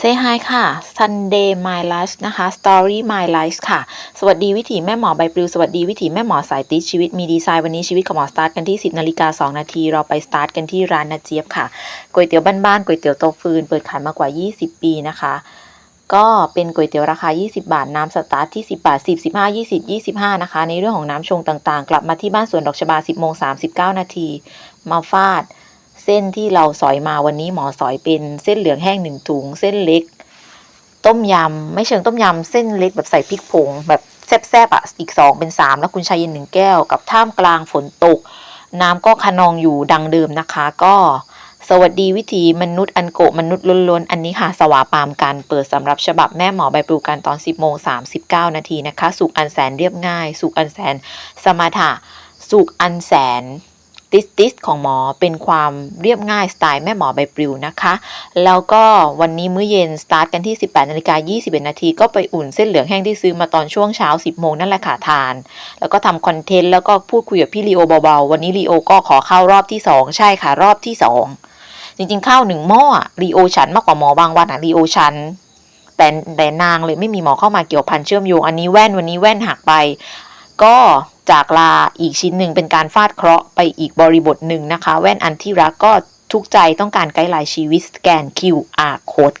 Say hi ค่ะ Sunday My Life นะคะ Story My Life ค่ะ สวัสดีวิถีแม่หมอใบปลิว สวัสดีวิถีแม่หมอสายติชีวิตมีดีไซน์วันนี้ชีวิตของหมอสตาร์ทกันที่ 10นาฬิกา2นาทีเราไปสตาร์ทกันที่ร้านนาเจี๊ยบค่ะก๋วยเตี๋ยวบ้านๆก๋วยเตี๋ยวโต๊ะฟืน เปิดขายมากว่า 20 ปีนะคะก็เป็นก๋วยเตี๋ยวราคา 20 บาท น้ำสตาร์ทที่ 10 บาท 10 15 20 25 นะคะ ในเรื่องของน้ำชงต่างๆ กลับมาที่บ้านสวนดอกชบา 10โมง39 นาทีมาฟาด เส้นที่เราสอยมาวันนี้หมอสอยเป็นเส้นเหลืองแห้งหนึ่งถุง เส้นเล็ก ต้มยำไม่เชิงต้มยำเส้นเล็กแบบใส่พริกผงแบบแซ่บๆอะอีกสองเป็นสามแล้วคุณชายเย็นหนึ่งแก้วกับท่ามกลางฝนตก น้ำก็คะนองอยู่ดังเดิมนะคะ ก็สวัสดีวิถีมนุษย์อันโกมนุษย์ล้วนๆ อันนี้ค่ะ สวาปามกันเปิดสำหรับฉบับแม่หมอใบปลูกันตอน 10โมง39 นาทีนะคะ สุขอันแสนเรียบง่าย สุขอันแสนสมถะ สุขอันแสน ติสติสของหมอเป็นความเรียบง่ายสไตล์แม่หมอใบปลิวนะคะ แล้วก็วันนี้มื้อเย็นสตาร์ทกันที่ 18นาฬิกา21นาทีก็ไปอุ่นเส้นเหลืองแห้งที่ซื้อมาตอนช่วงเช้า 10โมงนั่นแหละค่ะทาน แล้วก็ทำคอนเทนต์แล้วก็พูดคุยกับพี่ลีโอเบาๆ วันนี้ลีโอก็ขอเข้ารอบที่ 2 ใช่ค่ะรอบที่ 2 จริงๆข้าวหนึ่งหม้อลีโอฉันมากกว่าหมอบางวันอะลีโอฉันแต่แต่นางเลยไม่มีหมอเข้ามาเกี่ยวพันเชื่อมโยงอันนี้แว่นวันนี้แว่นหักไป ก็ จากลาอีกชิ้นหนึ่งเป็นการฟาดเคราะห์ไปอีกบริบทหนึ่งนะคะ แว่นอันที่รักก็ทุกใจต้องการไกด์ไลน์ชีวิตสแกน QR code